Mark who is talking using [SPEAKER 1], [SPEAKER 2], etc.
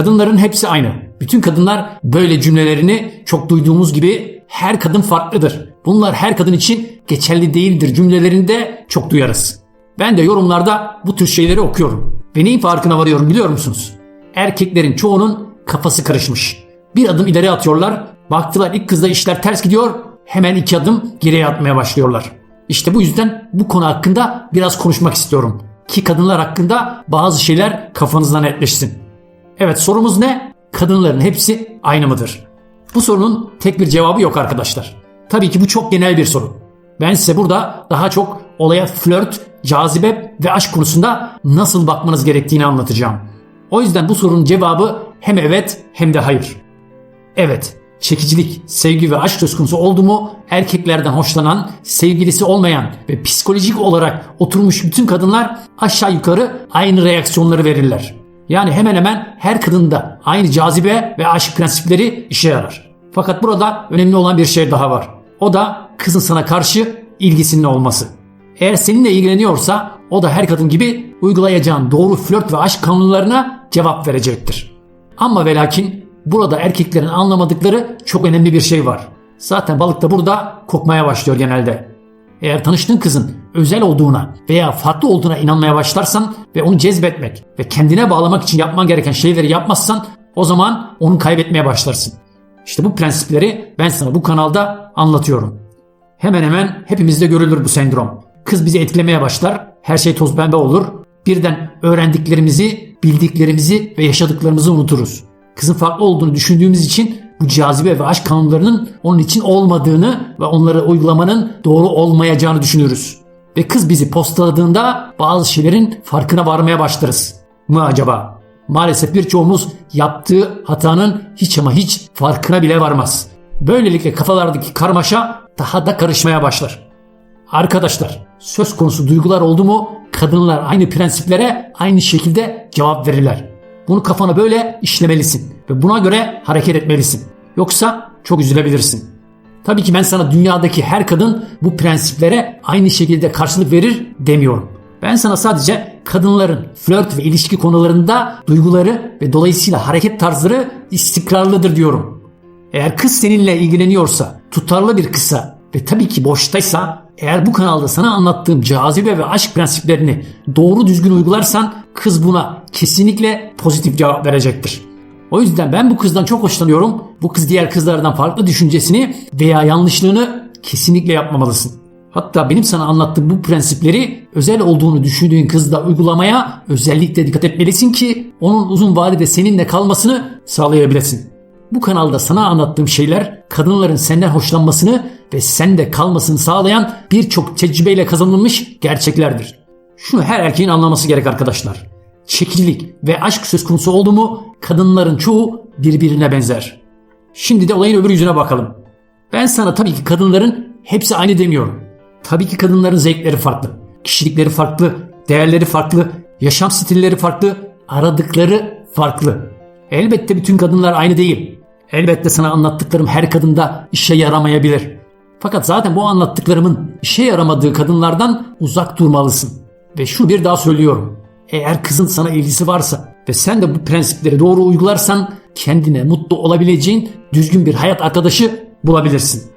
[SPEAKER 1] Kadınların hepsi aynı. Bütün kadınlar böyle cümlelerini çok duyduğumuz gibi her kadın farklıdır. Bunlar her kadın için geçerli değildir cümlelerinde çok duyarız. Ben de yorumlarda bu tür şeyleri okuyorum. Ve neyin farkına varıyorum biliyor musunuz? Erkeklerin çoğunun kafası karışmış. Bir adım ileri atıyorlar. Baktılar ilk kızda işler ters gidiyor. Hemen iki adım geriye atmaya başlıyorlar. İşte bu yüzden bu konu hakkında biraz konuşmak istiyorum. Ki kadınlar hakkında bazı şeyler kafanızda netleşsin. Evet sorumuz ne? Kadınların hepsi aynı mıdır? Bu sorunun tek bir cevabı yok arkadaşlar. Tabii ki bu çok genel bir soru. Ben size burada daha çok olaya flört, cazibe ve aşk konusunda nasıl bakmanız gerektiğini anlatacağım. O yüzden bu sorunun cevabı hem evet hem de hayır. Evet, çekicilik, sevgi ve aşk söz konusu oldu mu erkeklerden hoşlanan, sevgilisi olmayan ve psikolojik olarak oturmuş bütün kadınlar aşağı yukarı aynı reaksiyonları verirler. Yani hemen hemen her kadında aynı cazibe ve aşk prensipleri işe yarar. Fakat burada önemli olan bir şey daha var. O da kızın sana karşı ilgisinin olması. Eğer seninle ilgileniyorsa o da her kadın gibi uygulayacağın doğru flört ve aşk kanunlarına cevap verecektir. Ama ve lakin burada erkeklerin anlamadıkları çok önemli bir şey var. Zaten balık da burada kokmaya başlıyor genelde. Eğer tanıştığın kızın özel olduğuna veya farklı olduğuna inanmaya başlarsan ve onu cezbetmek ve kendine bağlamak için yapman gereken şeyleri yapmazsan o zaman onu kaybetmeye başlarsın. İşte bu prensipleri ben sana bu kanalda anlatıyorum. Hemen hemen hepimizde görülür bu sendrom. Kız bizi etkilemeye başlar, her şey toz pembe olur. Birden öğrendiklerimizi, bildiklerimizi ve yaşadıklarımızı unuturuz. Kızın farklı olduğunu düşündüğümüz için bu cazibe ve aşk kanunlarının onun için olmadığını ve onları uygulamanın doğru olmayacağını düşünürüz. Ve kız bizi postaladığında bazı şeylerin farkına varmaya başlarız. Mı acaba? Maalesef birçoğumuz yaptığı hatanın hiç ama hiç farkına bile varmaz. Böylelikle kafalardaki karmaşa daha da karışmaya başlar. Arkadaşlar söz konusu duygular oldu mu kadınlar aynı prensiplere aynı şekilde cevap verirler. Bunu kafana böyle işlemelisin ve buna göre hareket etmelisin. Yoksa çok üzülebilirsin. Tabii ki ben sana dünyadaki her kadın bu prensiplere aynı şekilde karşılık verir demiyorum. Ben sana sadece kadınların flört ve ilişki konularında duyguları ve dolayısıyla hareket tarzları istikrarlıdır diyorum. Eğer kız seninle ilgileniyorsa, tutarlı bir kısa ve tabii ki boştaysa eğer bu kanalda sana anlattığım cazibe ve aşk prensiplerini doğru düzgün uygularsan kız buna kesinlikle pozitif cevap verecektir. O yüzden ben bu kızdan çok hoşlanıyorum. Bu kız diğer kızlardan farklı düşüncesini veya yanlışlığını kesinlikle yapmamalısın. Hatta benim sana anlattığım bu prensipleri özel olduğunu düşündüğün kızda uygulamaya özellikle dikkat etmelisin ki onun uzun vadede seninle kalmasını sağlayabilesin. Bu kanalda sana anlattığım şeyler kadınların senden hoşlanmasını ve sende kalmasını sağlayan birçok tecrübeyle kazanılmış gerçeklerdir. Şunu her erkeğin anlaması gerek arkadaşlar. Çekicilik ve aşk söz konusu oldu mu kadınların çoğu birbirine benzer. Şimdi de olayın öbür yüzüne bakalım. Ben sana tabii ki kadınların hepsi aynı demiyorum. Tabii ki kadınların zevkleri farklı, kişilikleri farklı, değerleri farklı, yaşam stilleri farklı, aradıkları farklı. Elbette bütün kadınlar aynı değil. Elbette sana anlattıklarım her kadında işe yaramayabilir. Fakat zaten bu anlattıklarımın işe yaramadığı kadınlardan uzak durmalısın. Ve şunu bir daha söylüyorum. Eğer kızın sana ilgisi varsa ve sen de bu prensipleri doğru uygularsan kendine mutlu olabileceğin düzgün bir hayat arkadaşı bulabilirsin.